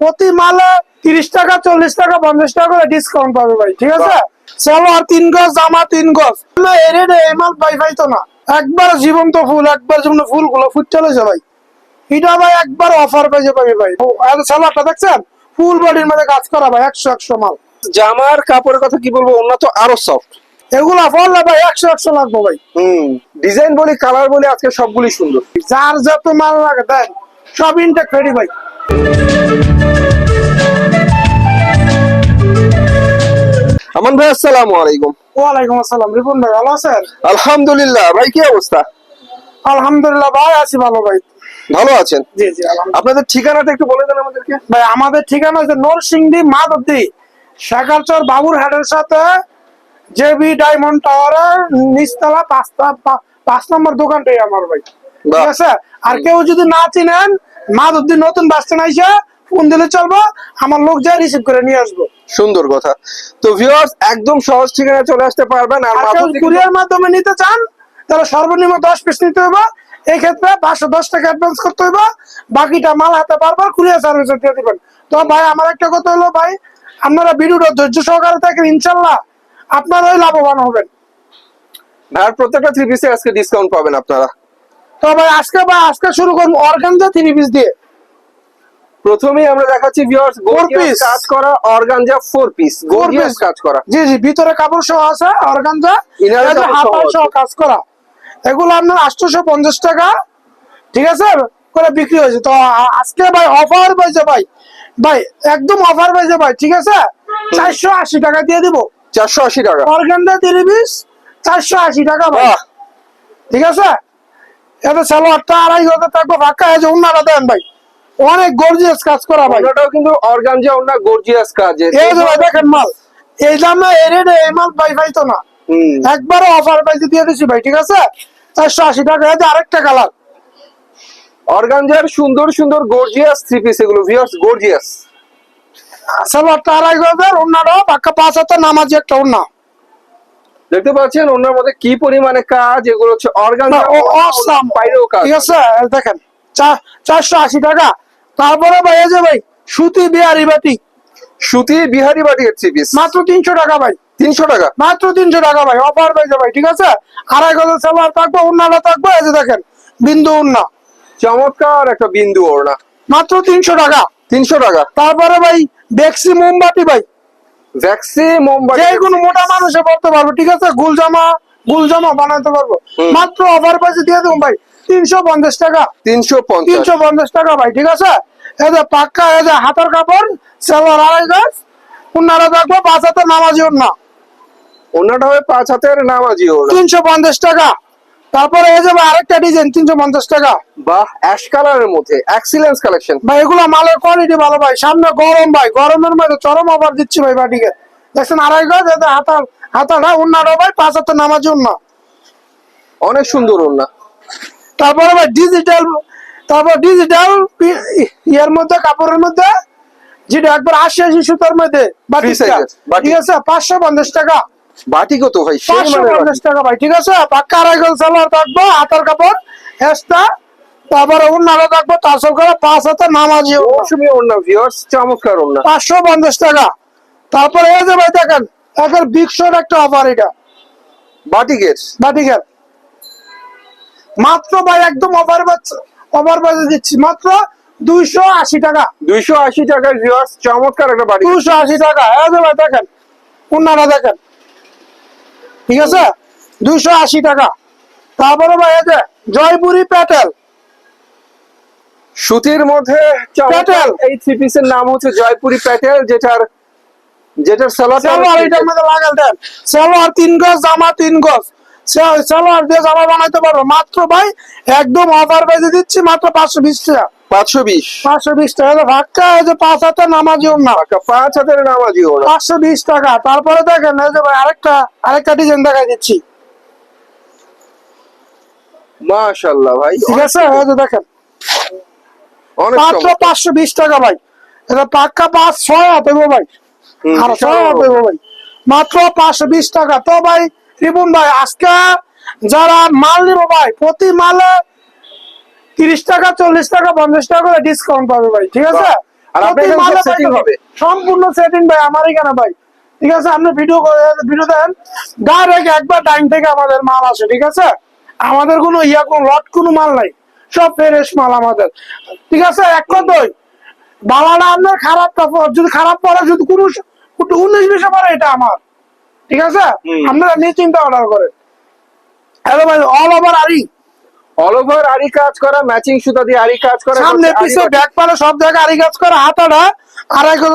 প্রতি মালে তিরিশ টাকা চল্লিশ টাকা পঞ্চাশ টাকা করে ডিসকাউন্ট পাবে ভাই ঠিক আছে? চলো আর তিন গজ জামা তিন গজ। না এ রেটে এই মাল পাই পাই তো না। একবার জীবন্ত ফুল একবার জীবন্ত ফুলগুলো ফুট চলেছে ভাই। এটা ভাই একবার অফার পেয়ে পাবি ভাই। সালোয়ারটা দেখছেন? ফুল বডির মধ্যে কাজ করা ভাই একশো একশো মাল। জামার কাপড়ের কথা কি বলব অন্য তো আরও সফট এগুলা পড়লে ভাই একশো একশো লাগবে ভাই। হুম ডিজাইন বলি কালার বলি আজকে সবগুলি সুন্দর। যার যত মাল লাগে দেন সব ইনটেক রেডি ভাই। আমান ভাই আসসালামু আলাইকুম। ওয়ালাইকুম আসসালাম। রিপন ভাই ভালো আছেন? আলহামদুলিল্লাহ ভাই কি অবস্থা? আলহামদুলিল্লাহ ভাই আছি ভালো ভাই। ভালো আছেন? জি জি আপনাদের ঠিকানাটা একটু বলে দেন আমাদেরকে। ভাই আমাদের ঠিকানা হচ্ছে নরসিংদী মাধবদী শেখারচর বাবুর হাটের সাথে জেবি ডায়মন্ড টাওয়ারের নিচতলা পাঁচটা পাঁচ নম্বর দোকানটাই আমার ভাই। ঠিক আছে? আর কেউ যদি না চিনেন মাধবদী নতুন বাস স্ট্যান্ড আইসা ফোন দিলে চলবো আমার লোক যায় রিসিভ করে নিয়ে আসব। সুন্দর কথা। তো ভিউয়ার্স একদম সহজ ঠিকানা চলে আসতে পারবেন আর আর কিন্তু- কুরিয়ার মাধ্যমে নিতে চান তাহলে সর্বনিম্ন দশ পিস নিতে হবে এই ক্ষেত্রে পাঁচশো দশ টাকা অ্যাডভান্স করতে হবে বাকিটা মাল হাতে পারবার কুরিয়ার সার্ভিস দিয়ে দিবেন। তো ভাই আমার একটা কথা হলো ভাই আপনারা ভিডিওটা ধৈর্য সহকারে থাকেন ইনশাল্লাহ আপনারাই লাভবান হবেন। ভাইয়ার প্রত্যেকটা থ্রি পিসে আজকে ডিসকাউন্ট পাবেন আপনারা। তো ভাই আজকে ভাই আজকে শুরু করব অর্গানজা থ্রি পিস দিয়ে। প্রথমেই আমরা দেখাচ্ছি ভিউয়ার্স piece। কাজ করা organza four piece gorgeous piece। কাজ করা। জি জি ভিতরে কাপড় সহ আছে অর্গানজা সহ হাতায় সহ কাজ করা। এগুলো আপনার আটশোশো পঞ্চাশ টাকা ঠিক আছে? করে বিক্রি হয়েছে। তো আজকে ভাই অফার পাইছে ভাই। ভাই একদম অফার পাইছে ভাই ঠিক আছে? চারশো আশি টাকা দিয়ে দিব। চারশো আশি টাকা। অর্গানজা থ্রি পিস চারশো আশি টাকা ভাই। ঠিক আছে? এতে সালোয়ারটা আড়াই হাজার টাকা ফাঁকা আছে অন্যরা দেন ভাই। অনেক গর্জিয়াস কাজ করা ভাই। ওটাও কিন্তু অর্গানজা ওনা গর্জিয়াস কাজ। এই যে ভাই দেখেন মাল। এই দামে এই রেটে এই মাল পাই পাই তো না। হুম। একবারও অফার পাইতে দিয়ে দিছি ভাই ঠিক আছে? চারশো আশি টাকা এই যে আরেকটা কালার অর্গানজার সুন্দর সুন্দর গর্জিয়াস থ্রি পিস এগুলো ভিউয়ার্স গর্জিয়াস সালোয়ারটা আড়াই হাজার অন্যরাও পাক্কা পাঁচ হাজার নামাজি একটা অন্য দেখতে পাচ্ছেন ওনার মধ্যে কি পরিমাণে কাজ এগুলো হচ্ছে অর্গানজা ও অসাম বাইরেও কাজ। ঠিক আছে দেখেন চারশো আশি টাকা। তারপরে ভাই যে ভাই সুতি বিহারি বাটি। সুতি বিহারি বাটিকের থ্রি পিস মাত্র তিনশো টাকা ভাই। তিনশো টাকা? মাত্র তিনশো টাকা ভাই অফার পাইছে ভাই ঠিক আছে? আড়াই হাজার সালোয়ার থাকব অন্যরা থাকব এই যে দেখেন বিন্দু অন্য চমৎকার একটা বিন্দু ওড়না। মাত্র তিনশো টাকা। তিনশো টাকা। তারপরে ভাই বেক্সি মোমবাতি ভাই। ভ্যাক্সি মুম্বাই যে কোনো মোটা মানুষে পড়তে পারব ঠিক আছে? গুল জামা গুল জামা বানাতে পারব মাত্র অফার পাইছে দিয়ে দেবো ভাই তিনশো পঞ্চাশ টাকা। তিনশো পঞ্চাশ। তিনশো পঞ্চাশ টাকা ভাই ঠিক আছে? পাক্কা হাতের কাপড় সেলার আড়াই গাছ থাকব পাঁচ নামাজি না ওনাটা হবে পাঁচ হাতের নামাজি তিনশো পঞ্চাশ টাকা। তারপরে এই যে আরেকটা ডিজাইন তিনশো পঞ্চাশ টাকা। বাহ অ্যাশ কালারের মধ্যে এক্সিলেন্স কালেকশন ভাই এগুলো মালের কোয়ালিটি ভালো ভাই সামনে গরম ভাই গরমের মধ্যে চরম অফার দিচ্ছি ভাই বাটিকে। দেখছেন আড়াই গাছ এতে হাতার হাতাটা উন্নারা ভাই পাঁচ হাতে নামাজি না অনেক সুন্দর ওড়না তারপরে আবার ডিজিটাল তারপর ডিজিটাল ইয়ের মধ্যে কাপড়ের মধ্যে যেটা একবার আশি আশি সুতার মধ্যে। ঠিক আছে? পাঁচশো পঞ্চাশ টাকা। বাটি কত ভাই? পাঁচশো পঞ্চাশ টাকা ভাই ঠিক আছে? পাক্কা আড়াই সালোয়ার থাকব হাতার কাপড় তারপরে উন্নারা থাকব করে পাঁচ হাতে নামাজি মৌসুমী ওড়না ভিউয়ার্স চমৎকার পাঁচশো পঞ্চাশ টাকা। তারপরে এই যে ভাই দেখেন এখন একটা অফার এটা। বাটিকের বাটিকের মাত্র ভাই একদম অফার পাচ্ছে অফার পাচ্ছে দিচ্ছি। মাত্র দুইশো আশি টাকা। দুইশো আশি ভিউয়ার্স চমৎকার একটা বাটি দুশো আশি টাকা। এই যে ভাই দেখেন দেখেন। ঠিক আছে? দুইশো আশি টাকা। তারপরে ভাই যে জয়পুরি প্যাটেল। সুতির মধ্যে প্যাটেল। এই থ্রি পিসের নাম হচ্ছে জয়পুরি প্যাটেল যেটার যেটার সালোয়ার সালোয়ার এটার মধ্যে লাগাল দেন। সালোয়ার তিন গজ জামা তিন গজ। সালোয়ার দিয়ে জামা বানাইতে পারব মাত্র ভাই একদম অফার পেজে দিচ্ছি মাত্র পাঁচশো বিশ টাকা। পাঁচশো বিশ? পাঁচশো বিশ টাকা। এই এই যে পাঁচ নামাজি না। পাঁচ হাতের নামাজি পাঁচশো বিশ টাকা। তারপরে দেখেন এই যে ভাই আরেকটা আরেকটা ডিজাইন দেখাই দিচ্ছি। মাশাল্লাহ ভাই ঠিক আছে? এই যে দেখেন। মাত্র পাঁচশো বিশ টাকা ভাই। এটা পাক্কা পাঁচ ছয় হাতে ভাই। আর ছয় হাতে ভাই। মাত্র পাঁচশো বিশ টাকা। তো ভাই রিপুন ভাই আজকে যারা মাল নিবো ভাই প্রতি মালে তিরিশ টাকা চল্লিশ টাকা পঞ্চাশ টাকা করে ডিসকাউন্ট পাবে ভাই ঠিক আছে? সম্পূর্ণ সেটিং ভাই আমার এখানে ভাই? ঠিক আছে আপনি ভিডিও ভিডিও দেন। ডাইরেক্ট একবার টাইম থেকে আমাদের মাল আসে ঠিক আছে? আমাদের কোনো ইয়া কোনো লট কোনো মাল নাই। সব ফ্রেশ মাল আমাদের। ঠিক আছে এক কথাই বালাটা আপনার খারাপ যদি খারাপ পড়ে যদি কোনো উনিশ বিশে পড়ে এটা আমার। ঠিক আছে। আপনারা নিশ্চিন্তে অর্ডার করেন। হ্যালো ভাই all over aari all over aari কাজ করা ম্যাচিং সুতা দিয়ে আরি কাজ করা সামনে পিছে ব্যাক পালে সব জায়গায় আরি কাজ করা হাতাটা আড়াই গজ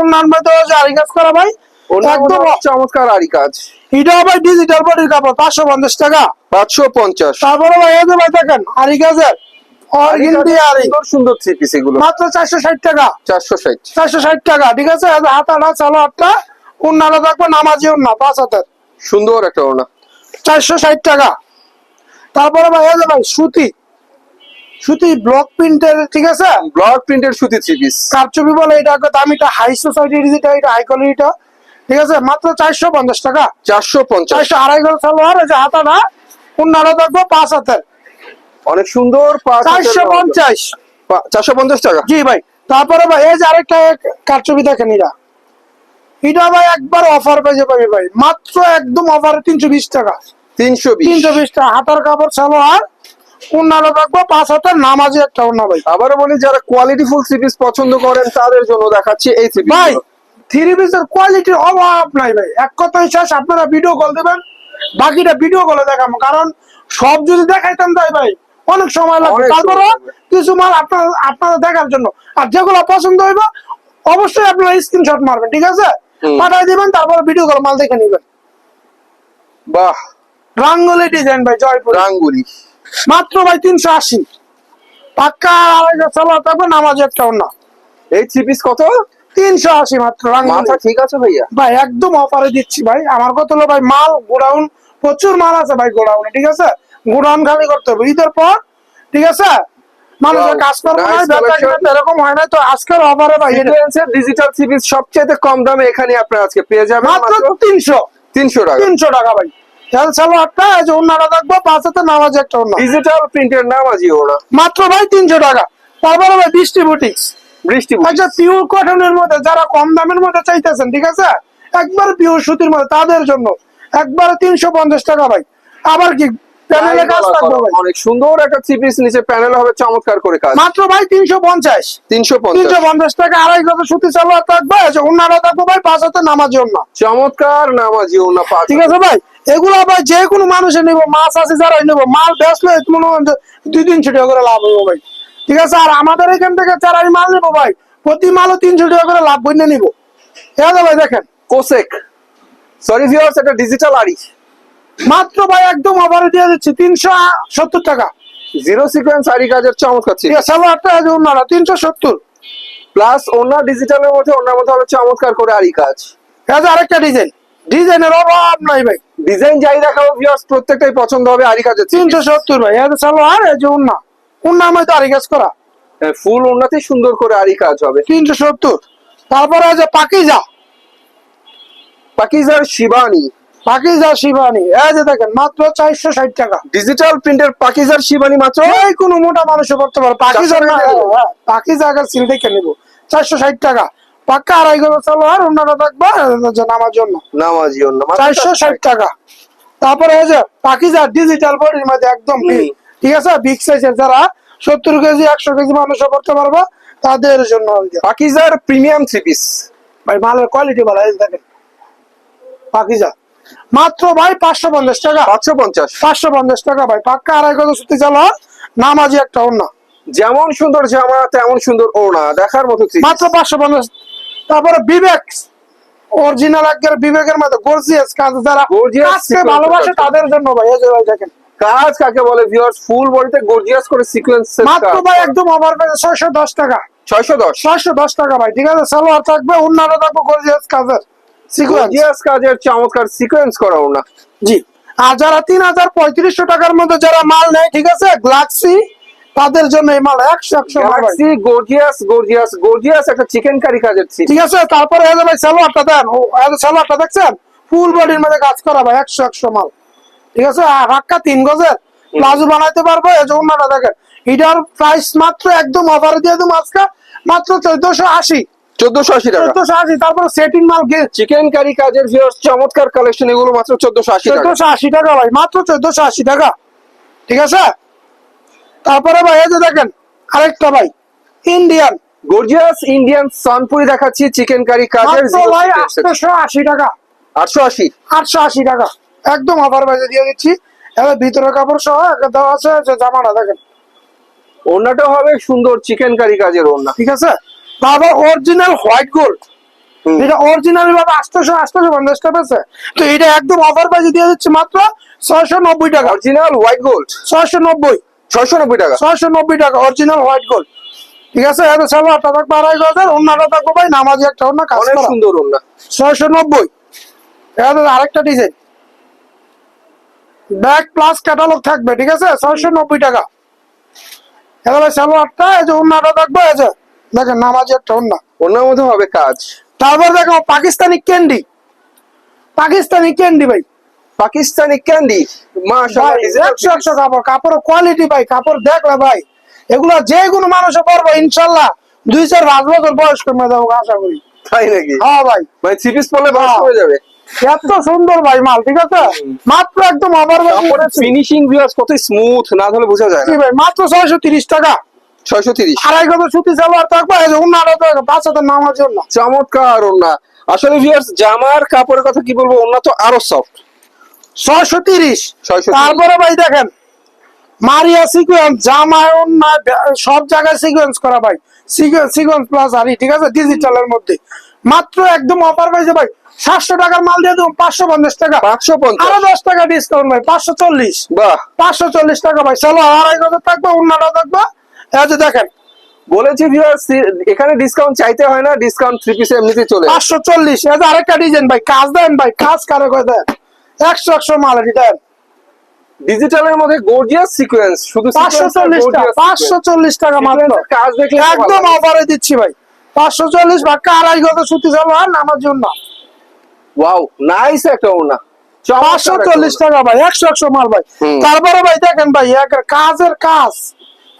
উন্নয়ন মধ্যে আরি কাজ করা ভাই। একদম চমৎকার আরি কাজ। এটা ভাই ডিজিটাল বডির কাপড় পাঁচশো পঞ্চাশ টাকা। পাঁচশো পঞ্চাশ। তারপরে ভাই এই ভাই দেখেন আরি কাজের সুন্দর সুন্দর থ্রি পিস এগুলো। মাত্র চারশো ষাট টাকা। চারশো ষাট। চারশো ষাট টাকা ঠিক আছে? হাতাটা চালো একটা উন্নাটা থাকবে নামাজি উন্না পাঁচ হাতের। সুন্দর একটা ওনা চারশো ষাট টাকা। তারপরে ভাই এই যে ভাই সুতি। সুতি ব্লক প্রিন্টের ঠিক আছে? ব্লক প্রিন্টের সুতি থ্রি পিস কারচুপি বলে এটা দামিটা হাই সোসাইটির যেটা এটা হাই কোয়ালিটিটা ঠিক আছে? মাত্র চারশো পঞ্চাশ টাকা। চারশো পঞ্চাশ। চারশো আড়াই গজ সালোয়ার যে হাতাটা উন্নাটা থাকবে পাঁচ হাতের। অনেক সুন্দর চারশো পঞ্চাশ। চারশো পঞ্চাশ টাকা? জি ভাই। তারপরে ভাই এই যে আরেকটা কারচুপি দেখেন এটা এটা ভাই একবার অফার পেয়ে পাবি ভাই। মাত্র একদম অফারে তিনশো বিশ টাকা। তিনশো তিনশো বিশ টাকা। হাতার কাপড় সালোয়ার উন্নাটা থাকবে পাঁচ হাতের নামাজি একটা উন্না ভাই। আবারও বলি যারা কোয়ালিটি ফুল থ্রি পছন্দ করেন তাদের জন্য দেখাচ্ছি এই থ্রি ভাই থ্রি পিসের কোয়ালিটির অভাব নাই ভাই। এক শেষ আপনারা ভিডিও কল দেবেন বাকিটা ভিডিও কলে দেখাবো। কারণ সব যদি দেখাইতাম তাই ভাই অনেক সময় লাগবে তারপরে কিছু মাল আপনার আপনারা দেখার জন্য। আর যেগুলো পছন্দ হইব অবশ্যই আপনারা স্ক্রিনশট মারবেন ঠিক আছে? পাঠাই দিবেন তারপর ভিডিও কল মাল দেখে নিবেন। বাহ। রাঙ্গলি ডিজাইন ভাই জয়পুর। রাঙ্গুলি। মাত্র ভাই তিনশো আশি। পাক্কা থাকবে নামাজ না এই থ্রি পিস কত? তিনশো আশি মাত্র মাথা ঠিক আছে ভাইয়া? ভাই একদম অফারে দিচ্ছি ভাই। আমার কত হলো ভাই মাল গোডাউন প্রচুর মাল আছে ভাই গোডাউনে ঠিক আছে? গোডাউন খালি করতে হবে। ঈদের পর ঠিক আছে? মানুষের Wow, কাজ করব nice না বেচা collection. কিনা এরকম হয় না। তো আজকের অফারে ভাই এটা ডিজিটাল থ্রি সবচেয়ে কম দামে এখানে আপনারা আজকে পেয়ে যাবেন মাত্র মাত্র তিনশো। তিনশো টাকা। তিনশো টাকা ভাই। তেল চালো যে অন্যটা থাকব পাঁচ নামাজ একটা অন্য ডিজিটাল প্রিন্টের নাম ওনা মাত্র ভাই তিনশো টাকা। তারপরে ভাই বৃষ্টি বুটিক্স বৃষ্টি আচ্ছা পিওর কটনের মধ্যে যারা কম দামের মধ্যে চাইতেছেন ঠিক আছে? একবার পিওর সুতির মধ্যে তাদের জন্য একবার তিনশো পঞ্চাশ টাকা ভাই। আবার কি প্যানেলে কাজ থাকবে ভাই। অনেক সুন্দর একটা থ্রি পিস নিচে প্যানেল হবে চমৎকার করে কাজ। মাত্র ভাই তিনশো পঞ্চাশ। তিনশো পঞ্চাশ। তিনশো পঞ্চাশ টাকা আড়াই গজ সুতি সালোয়ার থাকবে। থাকবে ভাই পাঁচ হাতে নামার জন্য। চমৎকার নাম আজি ওনা পাঁচ ঠিক আছে ভাই? এগুলো ভাই যে কোনো মানুষের নিবো মাছ আছে যারা নিবো মাল বেচলে মনে হয় দুই তিনশো টাকা করে লাভ হব ভাই। ঠিক আছে? আর আমাদের এখান থেকে যারা এই মাল নিবো ভাই প্রতি মালও তিনশো টাকা করে লাভ বইনে নিবো। ঠিক আছে ভাই দেখেন। কোসেক। সরি ভিউয়ার্স এটা ডিজিটাল আরি মাত্র ভাই একদম অফারে দিয়ে দিচ্ছি তিনশো সত্তর টাকা। জিরো সিকোয়েন্স আরি কাজের চমৎকার আছে সালোয়ারটা আছে অন্যরা তিনশো সত্তর। প্লাস ওনার ডিজিটালের মধ্যে ওনার মধ্যে হবে চমৎকার করে আরি কাজ। আছে আরেকটা ডিজাইন ডিজাইনের অভাব নাই ভাই। ডিজাইন যাই দেখাবো ভিউয়ার্স প্রত্যেকটাই পছন্দ হবে আরি কাজের তিনশো সত্তর ভাই এটা সালোয়ার এই যে উন্না উন্না আমি তো আরি কাজ করা। ফুল ওনাতে সুন্দর করে আরি কাজ হবে। তিনশো সত্তর। তারপরে আছে পাকিজা। পাকিজার শিবানী। পাকিজা শিবানী। এই যে দেখেন মাত্র চারশো ষাট টাকা। ডিজিটাল প্রিন্টের পাকিজার শিবানী মাত্র? এই কোনো মোটা মানুষে পড়তে পারে পাকিজা চারশো হ্যাঁ পাকিজা আগে সিল দেখে নেব। চারশো ষাট টাকা। পাক্কা আড়াই গজ সালোয়ার অন্যটা থাকবে এই যে নামার জন্য। নামাজি অন্য। চারশো ষাট টাকা। তারপরে এই যে পাকিজা ডিজিটাল বডির মধ্যে একদম। ঠিক আছে? বিগ সাইজের যারা সত্তর কেজি একশো কেজি মানুষ করতে পারবে তাদের জন্য পাকিজার প্রিমিয়াম থ্রি পিস ভাই মালের কোয়ালিটি ভালো এই দেখেন। পাকিজা মাত্র ভাই পাঁচশো পঞ্চাশ টাকা। পাঁচশো পঞ্চাশ। পাঁচশো পঞ্চাশ টাকা ভাই পাক্কা আড়াই গজ সুতি চালা নামাজি একটা অন্য যেমন সুন্দর জামা তেমন সুন্দর ওড়না দেখার মতো মাত্র পাঁচশো পঞ্চাশ। তারপরে বিবেক অরিজিনাল একবার বিবেকের মধ্যে গর্জিয়াস কাজ যারা কাজকে ভালোবাসে তাদের জন্য ভাই এই যে ভাই দেখেন। কাজ কাকে বলে ভিউয়ার্স ফুল বডিতে গর্জিয়াস করে সিকোয়েন্স মাত্র ভাই একদম ওভার ছয়শো দশ টাকা। ছয়শো দশ। ছয়শো দশ টাকা ভাই ঠিক আছে? সালোয়ার থাকবে অন্যান্য থাকবে গর্জিয়াস কাজের। সিকুয়েন্স কাজের চমৎকার সিকোয়েন্স করা ওড়না জি। আর যারা তিন হাজার পঁয়ত্রিশশো টাকার মধ্যে যারা মাল নেয় ঠিক আছে? গ্লাক্সি তাদের জন্য এই মাল একশো একশো গ্যালাক্সি গর্জিয়াস গর্জিয়াস গর্জিয়াস একটা চিকেন কারি কাজের ঠিক আছে? তারপরে এই যে ভাই সালোয়ারটা দেন সালোয়ারটা দেখছেন? ফুল বডির মধ্যে কাজ করা ভাই একশো একশো মাল। ঠিক আছে? হাক্কা তিন গজের। প্লাজো বানাইতে পারব এই যে অন্যটা দেখেন। এটার প্রাইস মাত্র একদম অফারে দিয়ে দেবো আজকে। মাত্র চোদ্দশো আশি। চোদ্দশো আশি টাকা। চোদ্দশো আশি তারপর সেটিং মাল চিকেন কারি কাজের ভিউয়ার্স চমৎকার কালেকশন এগুলো মাত্র চোদ্দশো আশি টাকা। চোদ্দশো আশি টাকা ভাই মাত্র চোদ্দশো আশি টাকা। ঠিক আছে? তারপরে ভাই এই যে দেখেন আরেকটা ভাই ইন্ডিয়ান গর্জিয়াস ইন্ডিয়ান সানপুরি দেখাচ্ছি চিকেন কারি কাজের ভাই আটশো আশি টাকা। আটশো আশি। আটশো আশি টাকা। একদম অফার বাজে দিয়ে দিচ্ছি। এবার ভিতরে কাপড় সহ দেওয়া আছে জামাটা দেখেন। ওড়নাটা হবে সুন্দর চিকেন কারি কাজের ওড়না। ঠিক আছে? তারপর অরিজিনাল হোয়াইট গোল্ড এটা অরিজিনাল ভাবে আটশোশো আটশোশো পঞ্চাশ টাকা আছে। তো এটা একদম অফার বাজে দিয়ে দিচ্ছি মাত্র ছয়শো নব্বই টাকা। অরিজিনাল হোয়াইট গোল্ড ছয়শো নব্বই। ছয়শো নব্বই টাকা। ছয়শো নব্বই টাকা অরিজিনাল হোয়াইট গোল্ড ঠিক আছে? এত সালোয়ারটা থাকবে আড়াই গজার অন্যটা থাকবে ভাই নামাজি একটা অন্য কাজ সুন্দর ওড়না ছয়শো নব্বই। আরেকটা ডিজাইন ব্যাক প্লাস ক্যাটালগ থাকবে ঠিক আছে? ছয়শো নব্বই টাকা। এবারে সালোয়ারটা এই যে অন্যটা থাকবে এই যে দেখেন নামাজি একটা অন্য ওড়নার মধ্যে হবে কাজ। তারপর দেখো পাকিস্তানি ক্যান্ডি। পাকিস্তানি ক্যান্ডি ভাই। পাকিস্তানি ক্যান্ডি? মাশাআল্লাহ কাপড় কাপড়ের কোয়ালিটি ভাই কাপড় দেখলে ভাই। এগুলো যে কোনো মানুষে পারব ইনশাল্লাহ দুই চার পাঁচ বছর বয়স কমে দেবো আশা করি। তাই নাকি? হ্যাঁ ভাই। ভাই থ্রি পিস পরলে বাস হ্যাঁ। হয়ে যাবে। এত সুন্দর ভাই মাল ঠিক আছে? মাত্র একদম আবার ফিনিশিং ভিউয়ার্স কত স্মুথ না হলে বোঝা যায় না। ভাই মাত্র ছয়শো তিরিশ টাকা। ছয়শো তিরিশ। আড়াই কত সুতি সালোয়ার থাকবে এই যে পাঁচ হাজার নামার জন্য। চমৎকার ওড়না আসলে ভিউয়ার্স জামার কাপড়ের কথা কি বলব ওড়না তো আরও সফট ছয়শো তিরিশ। তারপরে ভাই দেখেন মারিয়া সিকোয়েন্স জামায় উন্না সব জায়গায় সিকোয়েন্স করা ভাই। সিকোয়েন্স প্লাস আরি ঠিক আছে? ডিজিটালের মধ্যে। মাত্র একদম অফার পাইছে ভাই সাতশো টাকার মাল দিয়ে দেবো পাঁচশো পঞ্চাশ টাকা। পাঁচশো আরও পঞ্চাশ দশ টাকা ডিসকাউন্ট ভাই পাঁচশো চল্লিশ। বাহ। পাঁচশো চল্লিশ টাকা ভাই চলো আড়াই হাজার থাকবে উন্নাটা থাকবে। এই যে দেখেন। বলেছি ভিউয়ার্স এখানে ডিসকাউন্ট চাইতে হয় না ডিসকাউন্ট থ্রি পিসে এমনিতে চলে আসে। পাঁচশো চল্লিশ আরেকটা ডিজাইন ভাই কাজ দেন ভাই কাজ কারও করে দেন। একশো একশো মাল এটি দেন। ডিজিটালের মধ্যে গর্জিয়াস সিকোয়েন্স শুধু টাকা মাত্র। কাজ দেখলে একদম অফারে দিচ্ছি ভাই। বাক্কা আড়াই গত সুতি সালোয়ার নামার জন্য। ওয়াও নাইস একটা ওড়না। পাঁচশো চল্লিশ টাকা ভাই একশো একশো মাল ভাই। তারপরে ভাই দেখেন ভাই এক কাজের কাজ।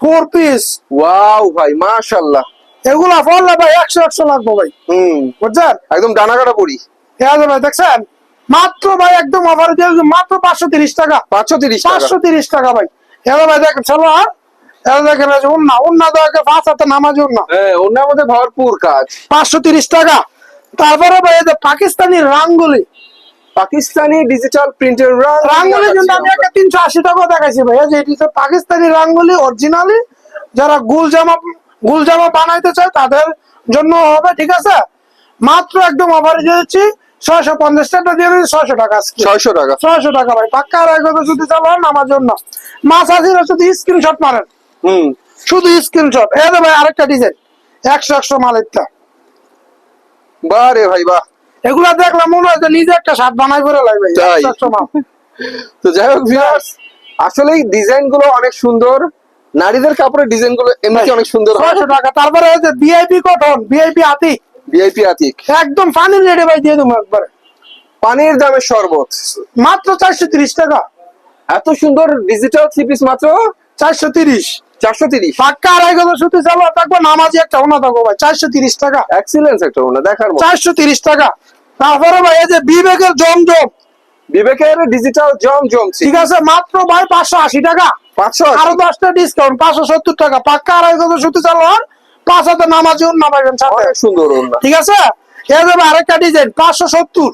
ফোর পিস ওয়াও ভাই মাশাআল্লাহ। এগুলা পড়লে ভাই একশো একশো লাগবে ভাই। হুম। বুঝছেন? একদম ডানা কাটা পড়ি এই যে ভাই দেখছেন? মাত্র ভাই একদম অফারে দিয়ে মাত্র পাঁচশো তিরিশ টাকা। পাঁচশো তিরিশ পাঁচশো তিরিশ টাকা ভাই। এবার ভাই দেখেন সালোয়ার এবার দেখেন এই যে উন্না উন্না দেওয়াকে পাঁচ হাতে নামাজ উন্না। হ্যাঁ ওনার মধ্যে ভরপুর কাজ। পাঁচশো তিরিশ টাকা। তারপরে ভাই যে পাকিস্তানি রাঙ্গুলি। পাকিস্তানি ডিজিটাল প্রিন্টের রাঙ্গুলি জন্য আমি একটা তিনশো আশি টাকা দেখাইছি ভাইয়া যে এটি পাকিস্তানি রাঙ্গুলি অরিজিনালি যারা গুল জামা গুল জামা বানাইতে চায় তাদের জন্য হবে ঠিক আছে? মাত্র একদম অফারে দিয়ে দিচ্ছি ছয়শো পঞ্চাশ টাকা দিয়ে দিচ্ছি ছয়শো টাকা ছয়শো টাকা। ছয়শো টাকা ভাই পাক্কা একবার যদি চালান আমার জন্য। মাছ আসিরা শুধু স্ক্রিনশট মারেন। হুম। শুধু স্ক্রিনশট যে ভাই আরেকটা ডিজাইন একশো একশো মালেরটা বাহ রে ভাই বাহ। এগুলা দেখলাম মনে হয় যে নিজে একটা শার্ট বানাই করে লাগবে। তাই। তো যাই হোক ভিউয়ার্স আসলে ডিজাইনগুলো অনেক সুন্দর। নারীদের কাপড়ের ডিজাইনগুলো এমনিতে অনেক সুন্দর ছয়শো টাকা। তারপরে এই যে ভিআইপি কটন ভিআইপি আতি ভিআইপি আতিক। একদম ফানি রেডি ভাই দিয়ে দেবো একবারে। পানির দামে শরবত। মাত্র চারশো তিরিশ টাকা। এত সুন্দর ডিজিটাল থ্রি পিস মাত্র চারশো তিরিশ। চারশো তিরিশ। পাক্কা আড়াই গজ সুতি চালু থাকব নামাজি একটা ওনা থাকব ভাই চারশো তিরিশ টাকা। এক্সিলেন্স একটা ওনা দেখার চারশো তিরিশ টাকা। তারপরে ভাই এই যে বিবেকের জমজম। বিবেকের ডিজিটাল জম জমছি ঠিক আছে মাত্র ভাই পাঁচশো আশি টাকা। পাঁচশো আরও দশটা ডিসকাউন্ট পাঁচশো সত্তর টাকা। পাক্কা আড়াই গজ সুতি চালু আর পাঁচ হাতে নামাজ সাথে। সুন্দর ঠিক আছে? আরেকটা ডিজাইন পাঁচশো সত্তর।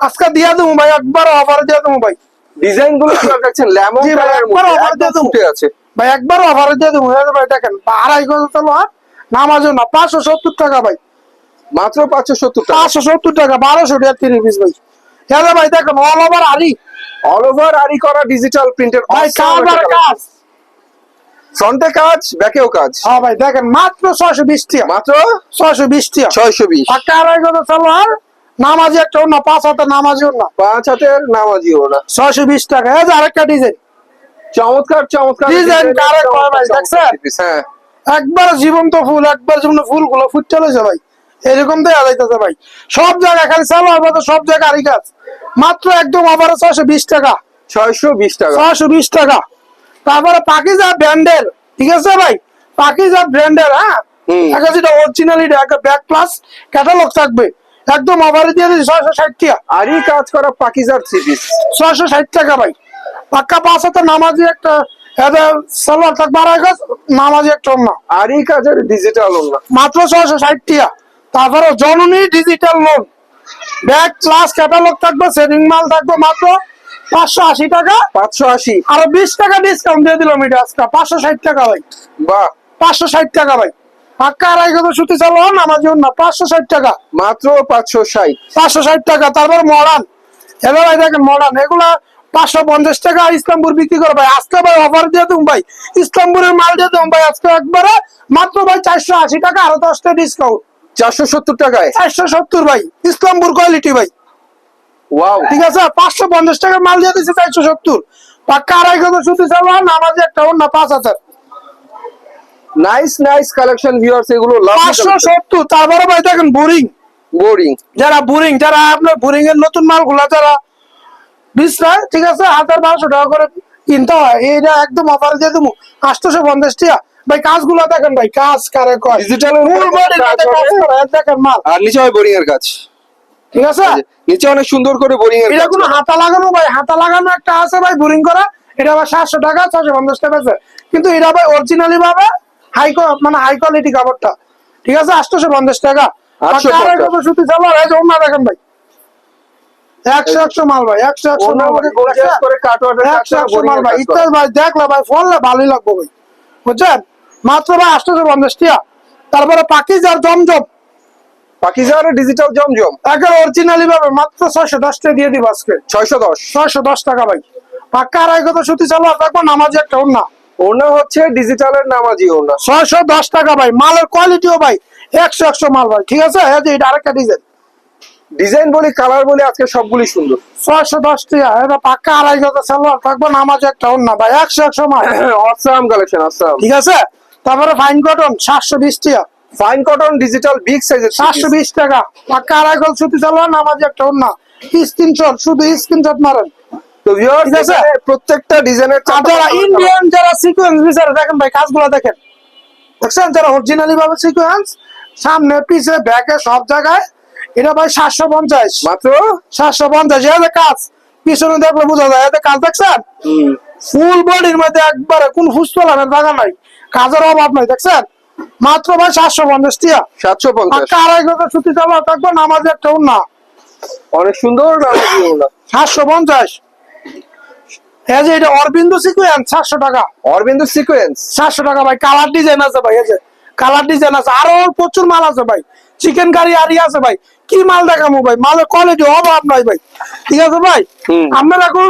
আজকে দিয়ে দেবো ভাই একবার অফার দিয়ে দেবো ভাই। ডিজাইনগুলো দেখছেন লেমন ভাই, একবার অফার দিয়ে দেবো। আছে। ভাই একবার অফার দিয়ে দেবো। দেখেন আড়াই গজ চালু আর নামাজও না পাঁচশো সত্তর টাকা ভাই। মাত্র পাঁচশো সত্তর পাঁচশো সত্তর টাকা বারোশো টাকা তিন পিস ভাই। হ্যাঁ ভাই দেখেন all over aari all over aari করা ডিজিটাল প্রিন্টের ভাই কাজ আর কাজ। ফ্রন্টে কাজ ব্যাকেও কাজ। হ্যাঁ ভাই দেখেন মাত্র ছয়শো বিশ টাকা। মাত্র? ছয়শো বিশ টাকা। ছয়শো বিশ। পাক্কা আড়াই গজ চালু আর নামাজি একটা অন্য পাঁচ হাতে নামাজি অন্য পাঁচ হাতের নামাজি ওনা ছয়শো বিশ টাকা। এই যে আরেকটা ডিজাইন চমৎকার চমৎকার। ডিজাইন কারে কয় ভাই, দেখছেন? হ্যাঁ। একবার জীবন্ত ফুল একবার জীবন ফুলগুলো ফুট চলেছে ভাই। এরকম দেয়া যাইতেছে ভাই। সব জায়গায় খালি চালু হবে তো সব জায়গায় আরি কাজ। মাত্র একদম আবার ছয়শো বিশ টাকা। ছয়শো বিশ টাকা। ছয়শো বিশ টাকা। তারপরে পাকিজা ব্র্যান্ডের ঠিক আছে ভাই? পাকিজা ব্র্যান্ডের হ্যাঁ? একটা যেটা অরিজিনালি একটা ব্যাক প্লাস ক্যাটালগ থাকবে। একদম অফারে দিয়ে দিচ্ছি ছয়শো ষাট টাকা। আরই কাজ করা পাকিজার থ্রি পিস ছয়শো ষাট টাকা ভাই। পাক্কা পাঁচ হাতে নামাজি একটা এটা সালোয়ার থাকবে আড়াই নামাজি একটা অন্য আরই কাজের ডিজিটাল মাত্র ছয়শো ষাট টাকা। তারপরে জননী digital lawn bag class catalogue থাকবে সেভিং মাল থাকবে মাত্র পাঁচশো আশি টাকা। পাঁচশো আশি। আরও বিশ টাকা ডিসকাউন্ট দিয়ে দিলাম এটা আজকে। পাঁচশো ষাট টাকা ভাই। বা পাঁচশো ষাট টাকা ভাই। পাক্কা আড়াই গজ সুতি চালান আমার জন্য পাঁচশো ষাট টাকা। মাত্র পাঁচশো ষাট। পাঁচশো ষাট টাকা তারপর মডার্ন এবার ভাই দেখেন মডার্ন এগুলা পাঁচশো পঞ্চাশ টাকা ইসলামপুর বিক্রি করে ভাই। আজকে ভাই অফার দিয়ে দেবো ভাই। ইসলামপুরের মাল দিয়ে দেবো ভাই। আজকে একবারে মাত্র ভাই চারশো আশি টাকা আরও দশটা ডিসকাউন্ট চারশো সত্তর টাকায়? চারশো সত্তর ভাই। ইসলামপুর কোয়ালিটি ভাই। ওয়াও ঠিক আছে পাঁচশো পঞ্চাশ টাকার মাল দিয়ে দিচ্ছে চারশো সত্তর। পাক্কা আড়াই নামাজে একটা পাঁচ হাজার। নাইস নাইস কালেকশন ভিউয়ার্স এগুলো পাঁচশো সত্তর তারপরে ভাই দেখেন বোরিং। বোরিং যারা বোরিং যারা আপনার বোরিং এর নতুন মালগুলা যারা বিশটায় ঠিক আছে হাজার বারোশো টাকা করে কিনতে হয় একদম অফার দিয়ে দেবো। আটশোশো পঞ্চাশ টাকা। ভাই কাজগুলো দেখেন ভাই কাজ কারে কয়? এই দেখেন মাল। আর নিচে হয় বোরিং এর কাজ। ঠিক আছে? নিচে অনেক সুন্দর করে বোরিং এর এটা কোনো হাতা লাগানো ভাই হাতা লাগানো একটা আছে ভাই বোরিং করা। এটা আবার সাতশো টাকা ছশো পঞ্চাশ টাকা আছে। কিন্তু এটা ভাই অরিজিনালি ভাবে হাই মানে হাই কোয়ালিটি কাপড়টা। ঠিক আছে? আটশোশো পঞ্চাশ টাকা। 850 বাকি আড়াই গজ সুতি চালার এই যে দেখেন ভাই। একশো একশো মাল ভাই একশো একশো মাল মধ্যে ভাই। একশো একশো মাল ভাই। কাজ করা। ইত্যাদি ভাই দেখলে ভাই ফললে ভালোই লাগবে ভাই। বুঝছেন? মাত্র ভাই আটশোশো পঞ্চাশ তারপরে পাকিজার জমজম। পাকিজার ডিজিটাল জমজম। একের অরিজিনালি ভাবে মাত্র ছয়শো দশ টাকা দিয়ে দিব আজকে। ছয়শো দশ। ছয়শো দশ টাকা ভাই। পাক্কা আড়াই কত সুতি চালো থাকব নামাজি একটা না ওনা হচ্ছে ডিজিটালের নামাজি ওনা ছয়শো দশ টাকা ভাই মালের কোয়ালিটিও ভাই একশো একশো মাল ভাই ঠিক আছে? এই যে এটা আরেকটা ডিজাইন ডিজাইন বলি কালার বলি আজকে সবগুলি সুন্দর। ছয়শো দশ টাকা এটা পাক্কা আড়াই সালোয়ার থাকব নামাজ একটা না ভাই একশো একশো মাল। অসাম কালেকশন অসাম ঠিক আছে? তারপরে ফাইন কটন সাতশো বিশ টাকা ফাইন কটন ডিজিটাল বিগ সাইজের সাতশো বিশ টাকা। পাক্কা আড়াই সুতি সালোয়ার নামাজি একটা না স্ক্রিনশট শুধু স্ক্রিনশট মারেন? প্রত্যেকটা ডিজাইনের যারা ইন্ডিয়ান যারা সিকোয়েন্স বিচারে দেখেন ভাই কাজগুলো দেখেন। দেখছেন? যারা অরিজিনালি ভাবে সিকোয়েন্স সামনে পিছে ব্যাকে সব জায়গায় এটা ভাই সাতশো পঞ্চাশ। মাত্র? সাতশো পঞ্চাশ। কাজ পিছনে দেখলে বোঝা যায় এতে কাজ দেখছেন? ফুল বডির মধ্যে একবারে কোন ফুসফলানের জায়গা নাই। কাজের অভাব নাই দেখছেন? মাত্র ভাই সাতশো পঞ্চাশ টিয়া। সাতশো পঞ্চাশ। আড়াই গজ ছুটি চালা থাকবে নামাজ একটা না অনেক সুন্দর সাতশো পঞ্চাশ। এই যে এটা অরবিন্দু সিকুয়েন্স সাতশো টাকা। অরবিন্দু সিকোয়েন্স সাতশো টাকা ভাই কালার ডিজাইন আছে ভাই এই যে কালার ডিজাইন আছে। আরও প্রচুর মাল আছে ভাই চিকেন কারি আরি আছে ভাই। কি মাল দেখামো ভাই মালের কোয়ালিটি অভাব নাই ভাই। ঠিক আছে ভাই। আপনারা এখন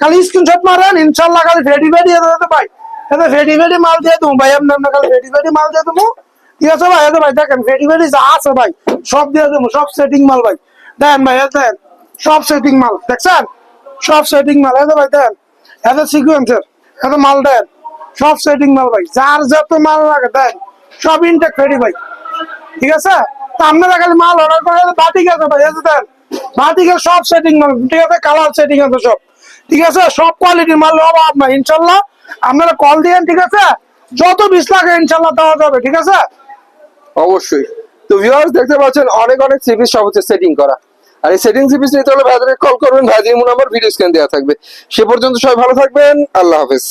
খালি স্ক্রিনশট মারেন ইনশাল্লাহ খালি রেডি রেডি ভাই। রেডি রেডি মাল দিয়ে দেবো ভাই। আপনার খালি রেডি রেডি মাল দিয়ে দেবো। ঠিক আছে ভাই? ভাই, দেখেন রেডি রেডি যা আছে ভাই, সব দিয়ে দেবো। সব সেটিং মাল ভাই। দেন ভাই এতে সব সেটিং মাল। দেখছেন? সব সেটিং মাল। এতে ভাই, দেন এতে সিকুয়েন্সের এত মাল দেন, সব সেটিং মাল ভাই। যার যত মাল লাগে, দেন, সব ইনটেক রেডি ভাই। ঠিক আছে? তা আপনারা খালি মাল অর্ডার করে বাটিক আছে ভাই যে দেন, বাটিকের সব সেটিং মাল, ঠিক আছে? কালার সেটিং আছে সব। ঠিক আছে? সব কোয়ালিটির মাল অভাব নাই ইনশাল্লাহ। আপনারা কল দিয়েন, ঠিক আছে? যত বিশ লাগে ইনশাল্লাহ দেওয়া যাবে, ঠিক আছে? অবশ্যই। তো ভিউয়ার্স দেখতে পাচ্ছেন, অনেক অনেক সিপিস সব হচ্ছে সেটিং করা। আর এই সেটিং সিপিস নিতে হলে ভাইদের কল করবেন, ভাইদের আমার ভিডিও স্ক্যান দেওয়া থাকবে। সে পর্যন্ত সবাই ভালো থাকবেন, আল্লাহ হাফেজ।